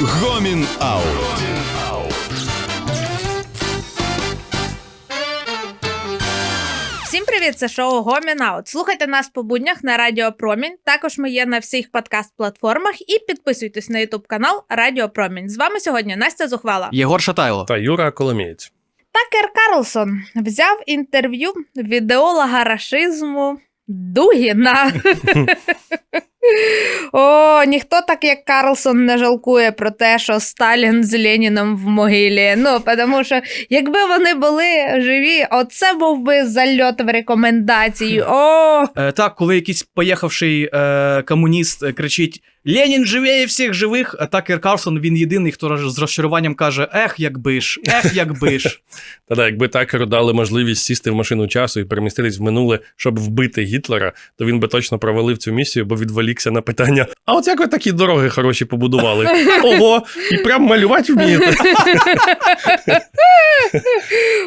Гомін Аут. Всім привіт! Це шоу Гомін Аут. Слухайте нас по буднях на Радіо Промінь. Також ми є на всіх подкаст-платформах і підписуйтесь на Ютуб канал Радіо Промінь. З вами сьогодні Настя Зухвала. Єгор Шатайло. Та Юра Коломієць. Такер Карлсон взяв інтерв'ю в ідеолога рашизму Дугіна. О, ніхто так як Карлсон не жалкує про те, що Сталін з Леніном в могилі. Ну, тому що якби вони були живі, оце був би зальот в рекомендації. О, Е, так, коли якийсь поїхавший е, комуніст е, кричить Ленін живее всіх живих, а Такер Карлсон він єдиний, хто з розчаруванням каже: Ех, якби ж, ех, якби ж. Та да, якби Такеру дали можливість сісти в машину часу і переміститись в минуле, щоб вбити Гітлера, то він би точно провалив цю місію, бо відволікся на питання: а от як ви такі дороги хороші побудували? Ого, і прям малювати вмієте.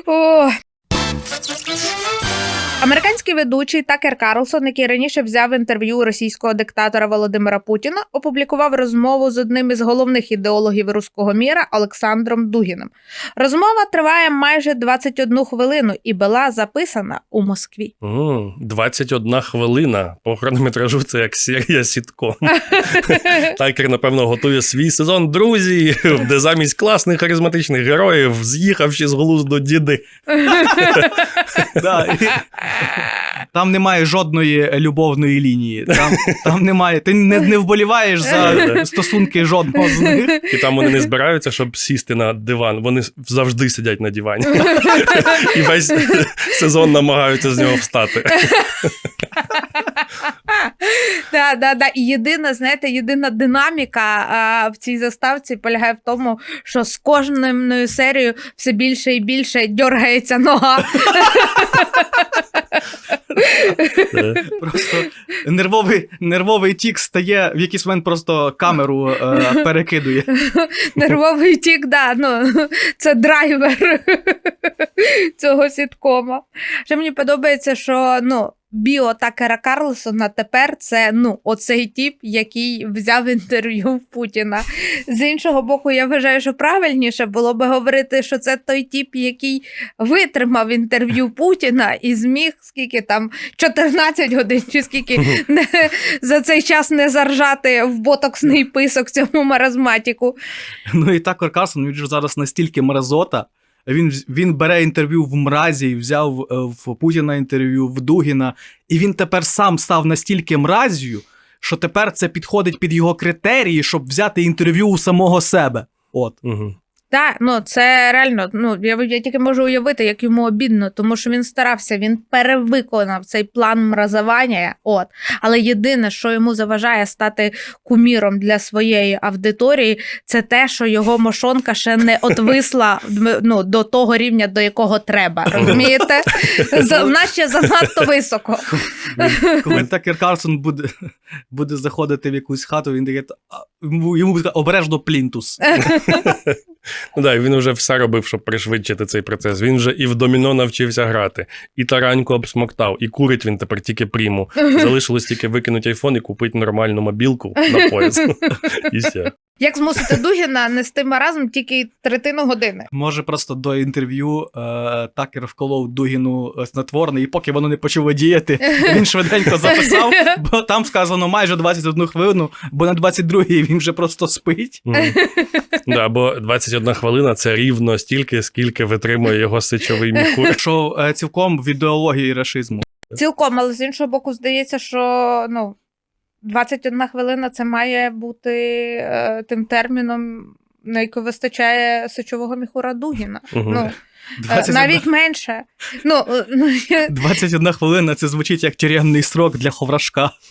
О. Американський ведучий Такер Карлсон, який раніше взяв інтерв'ю російського диктатора Володимира Путіна, опублікував розмову з одним із головних ідеологів руського міра Олександром Дугіним. Розмова триває майже 21 хвилину і була записана у Москві. М, 21 хвилина по хронометражу це як серія сітком. Такер, напевно, готує свій сезон друзі, де замість класних харизматичних героїв з'їхавши з глузду діди. Там немає жодної любовної лінії. Там, там немає. Ти не, не вболіваєш за стосунки жодного з них. І там вони не збираються, щоб сісти на диван. Вони завжди сидять на дивані. І весь сезон намагаються з нього встати. Да, да, да. І єдина, знаєте, єдина динаміка а, в цій заставці полягає в тому, що з кожною серією все більше і більше дергається нога. Просто нервовий, нервовий тік стає, в якийсь момент просто камеру е, перекидує. Нервовий тік, да, ну, це драйвер цього сіткома. Ще мені подобається, що ну, біо Такера Карлсона тепер це ну, оцей тіп, який взяв інтерв'ю в Путіна. З іншого боку, я вважаю, що правильніше було би говорити, що це той тіп, який витримав інтерв'ю Путіна і зміг скільки там 14 годин, чи скільки не, за цей час не заржати в ботоксний писок цьому маразматіку. Ну і Такер Карлсон, він же зараз настільки мразота. Він, він бере інтерв'ю в мразі, взяв е, в Путіна інтерв'ю, в Дугіна, і він тепер сам став настільки мразію, що тепер це підходить під його критерії, щоб взяти інтерв'ю у самого себе. От. Мгм. Так, ну це реально. Ну я, я тільки можу уявити, як йому обідно, тому що він старався, він перевиконав цей план мразування. От, але єдине, що йому заважає стати куміром для своєї аудиторії, це те, що його мошонка ще не отвисла ну, до того рівня, до якого треба. Розумієте? Вона ще занадто високо. Такер Карлсон буде, буде заходити в якусь хату, він йому, йому обережно плінтус. Ну да, він вже все робив, щоб пришвидшити цей процес. Він вже і в доміно навчився грати, і тараньку обсмоктав, і курить він тепер тільки пріму. Залишилось тільки викинути айфон і купити нормальну мобілку на пояс. І все. Як змусити Дугіна нести маразм тільки третину години? Може, просто до інтерв'ю е, Такер вколов Дугіну е, снотворне, і поки воно не почало діяти, він швиденько записав, бо там сказано майже 21 хвилину, бо на 22-й він вже просто спить. Да, бо 21 хвилина це рівно стільки, скільки витримує його сичовий міхур. Що е, цілком в ідеології рашизму. Цілком, але з іншого боку, здається, що ну, 21 хвилина це має бути е, тим терміном, на який вистачає сечового міхура Дугіна. Угу. Ну, е, 21, навіть менше. Ну, е, ну, 21 хвилина це звучить як тюремний срок для ховрашка.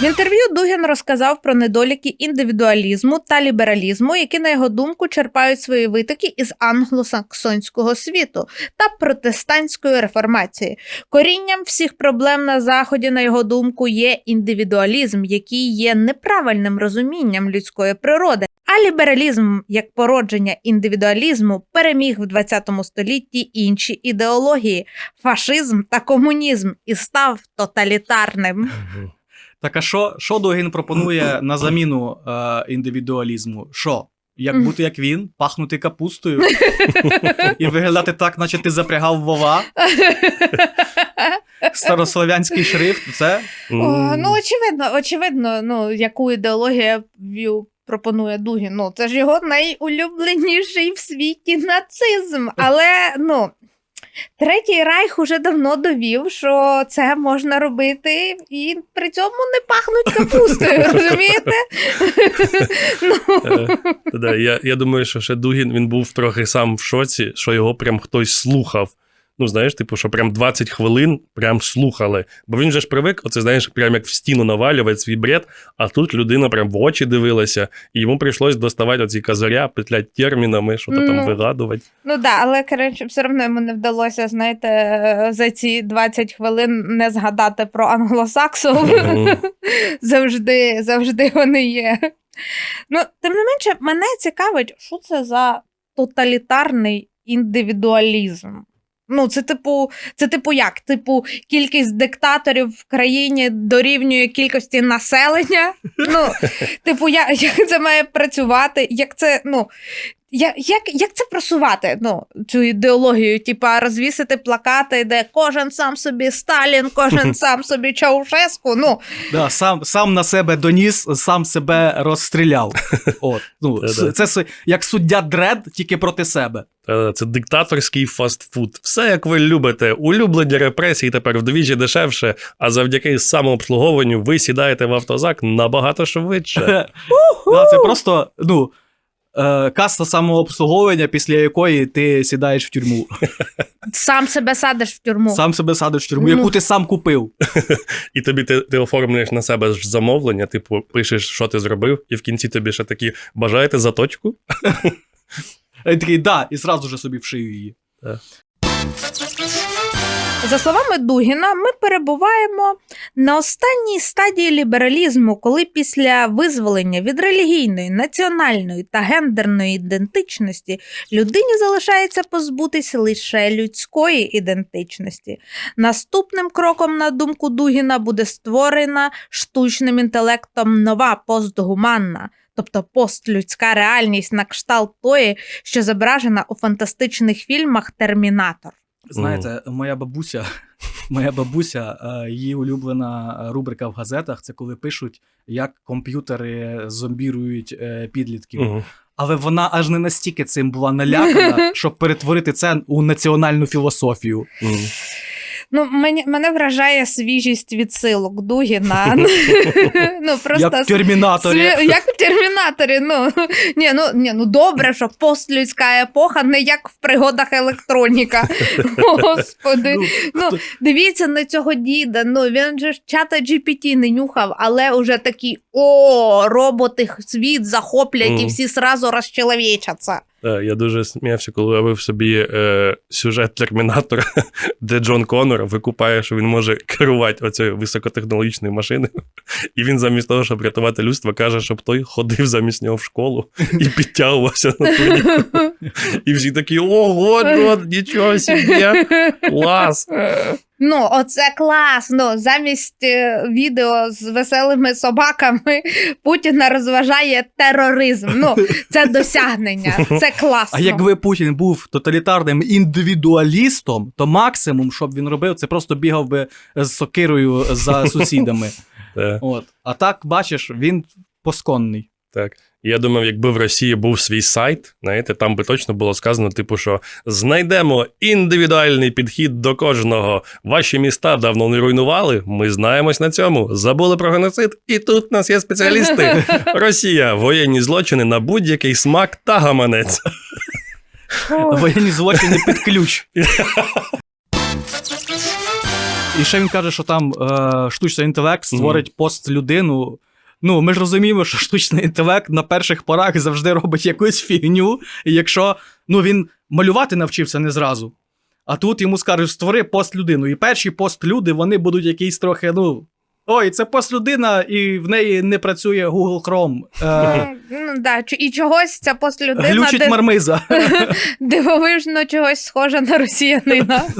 В інтерв'ю Дугін розказав про недоліки індивідуалізму та лібералізму, які, на його думку, черпають свої витоки із англосаксонського світу та протестантської реформації. Корінням всіх проблем на заході, на його думку, є індивідуалізм, який є неправильним розумінням людської природи. А лібералізм як породження індивідуалізму переміг в 20 столітті інші ідеології фашизм та комунізм і став тоталітарним. Так а що, що Дугін пропонує на заміну е, індивідуалізму? Що? Як бути як він, пахнути капустою і виглядати так, наче ти запрягав вова, старослов'янський шрифт, це О, ну, очевидно, очевидно, ну, яку ідеологію пропонує Дугін. Ну, це ж його найулюбленіший в світі нацизм. Але ну, Третій Райх уже давно довів, що це можна робити і при цьому не пахнуть капустою, розумієте? ну, Е, я, я думаю, що ще Дугін він був трохи сам в шоці, що його прям хтось слухав. Ну, знаєш, типу, що прям 20 хвилин прям слухали. Бо він же ж привик, оце знаєш, прям як в стіну навалювати свій бред, а тут людина прям в очі дивилася, і йому прийшлось доставати оці козиря, петлять термінами, що то там Ну. вигадувати. Ну да, але коротше, все одно йому не вдалося, знаєте, за ці 20 хвилин не згадати про англосаксов. Завжди, завжди вони є. Ну, тим не менше, мене цікавить, що це за тоталітарний індивідуалізм. Ну, це типу, це типу як? Типу, кількість диктаторів в країні дорівнює кількості населення. Ну, типу, я, як це має працювати? Як це, ну, як, як, як це просувати? Ну, цю ідеологію? Типа розвісити плакати, де кожен сам собі Сталін, кожен сам собі Чаушеску. Ну, да, сам, сам на себе доніс, сам себе розстріляв. От, ну, Да-да. це як суддя Дред, тільки проти себе. Це диктаторський фастфуд. Все як ви любите. Улюблені репресії тепер вдвічі дешевше, а завдяки самообслуговуванню ви сідаєте в автозак набагато швидше. Це просто ну, е, каста самообслуговування, після якої ти сідаєш в тюрму. сам себе садиш в тюрму. Сам себе садиш в тюрму, Ну. яку ти сам купив. І тобі ти, ти оформлюєш на себе ж замовлення, типу, пишеш, що ти зробив, і в кінці тобі ще такі бажаєте заточку? А він такий, да, і зразу же собі вшию її. За словами Дугіна, ми перебуваємо на останній стадії лібералізму, коли після визволення від релігійної, національної та гендерної ідентичності людині залишається позбутись лише людської ідентичності. Наступним кроком, на думку Дугіна, буде створена штучним інтелектом нова постгуманна. Тобто постлюдська реальність на кшталт тої, що зображена у фантастичних фільмах Термінатор. Знаєте, моя бабуся, моя бабуся, е, її улюблена рубрика в газетах це коли пишуть, як комп'ютери зомбірують е, підлітків. Але вона аж не настільки цим була налякана, щоб перетворити це у національну філософію. Ну, мені, мене вражає свіжість відсилок Дугіна. ну, просто Як в термінаторі. як в термінаторі. Ну, ні, ну, ні, ну добре, що постлюдська епоха не як в пригодах електроніка. Господи. Ну, Ну, дивіться на цього діда. Ну, він же ж чата GPT не нюхав, але вже такий: о, роботи світ захоплять, і всі сразу розчеловічаться. Та, я дуже сміявся, коли уявив собі е, сюжет Термінатора, де Джон Коннор викупає, що він може керувати оцією високотехнологічною машиною. І він замість того, щоб рятувати людство, каже, щоб той ходив замість нього в школу і підтягувався на турніку. І всі такі: ого, Джон, нічого собі, клас. Ну, оце класно. Замість е, відео з веселими собаками Путіна розважає тероризм. Ну, це досягнення, це класно. А якби Путін був тоталітарним індивідуалістом, то максимум, що б він робив, це просто бігав би з сокирою за сусідами. От. А так, бачиш, він посконний. Так. Я думав, якби в Росії був свій сайт, знаєте, там би точно було сказано, типу, що знайдемо індивідуальний підхід до кожного. Ваші міста давно не руйнували. Ми знаємось на цьому. Забули про геноцид, і тут у нас є спеціалісти. Росія, воєнні злочини на будь-який смак та гаманець. Воєнні злочини під ключ. І ще він каже, що там е, штучний інтелект створить пост-людину. Ну, ми ж розуміємо, що штучний інтелект на перших порах завжди робить якусь фігню, і якщо ну, він малювати навчився не зразу. А тут йому скажуть, створи пост-людину. І перші пост-люди вони будуть якісь трохи, ну, Ой, це постлюдина, і в неї не працює Google Chrome. Е, Ну, да. І чогось ця послюдина глючить див- мармиза. дивовижно чогось схожа на росіянина.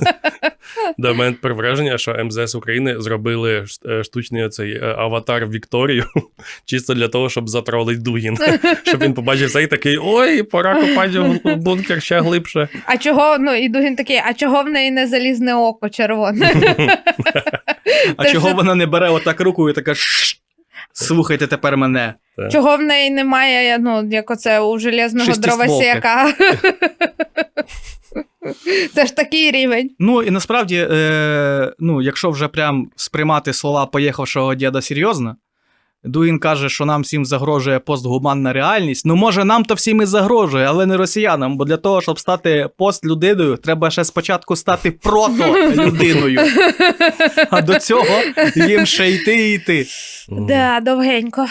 Да, в мене тепер враження, що МЗС України зробили ш- е, штучний оцей е, аватар Вікторію, чисто для того, щоб затролить Дугін. Щоб він побачив це і такий: ой, пора копати в бункер ще глибше. А чого, ну і Дугін такий, а чого в неї не залізне око червоне? А чого що- вона не бере отак руку і така «Шш, слухайте тепер мене. Чого в неї немає, ну, як оце у железного Шестистволки. дровосека? Це ж такий рівень. Ну і насправді, е, ну, якщо вже прям сприймати слова поїхавшого діда серйозно, Дуїн каже, що нам всім загрожує постгуманна реальність. Ну, може, нам то всім і загрожує, але не росіянам. Бо для того, щоб стати постлюдиною, треба ще спочатку стати прото-людиною. А до цього їм ще йти і йти. Да, довгенько.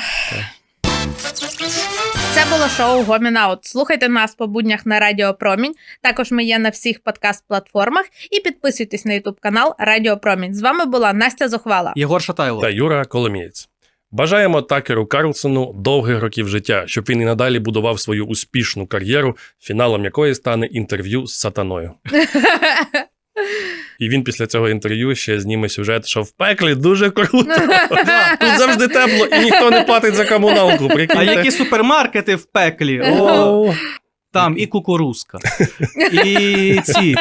Це було шоу Гомін Аут. Слухайте нас по буднях на Радіо Промінь. Також ми є на всіх подкаст-платформах. І підписуйтесь на Ютуб канал Радіо Промінь. З вами була Настя Зухвала. Єгор Шатайло. Та Юра Коломієць. Бажаємо Такеру Карлсону довгих років життя, щоб він і надалі будував свою успішну кар'єру, фіналом якої стане інтерв'ю з сатаною. І він після цього інтерв'ю ще зніме сюжет, що в пеклі дуже круто. Тут завжди тепло, і ніхто не платить за комуналку. А які супермаркети в пеклі? О, там і кукурузка, і ці,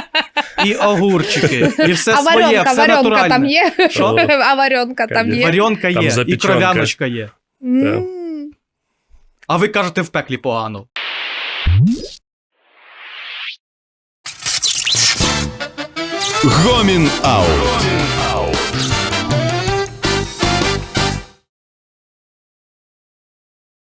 і огурчики, і все а своє, варенка, все варенка натуральне. там є? Що? А варенка там є. Варенка Там є, і запічонка. кров'яночка є. М. А ви кажете, в пеклі погано. Гомін Аут.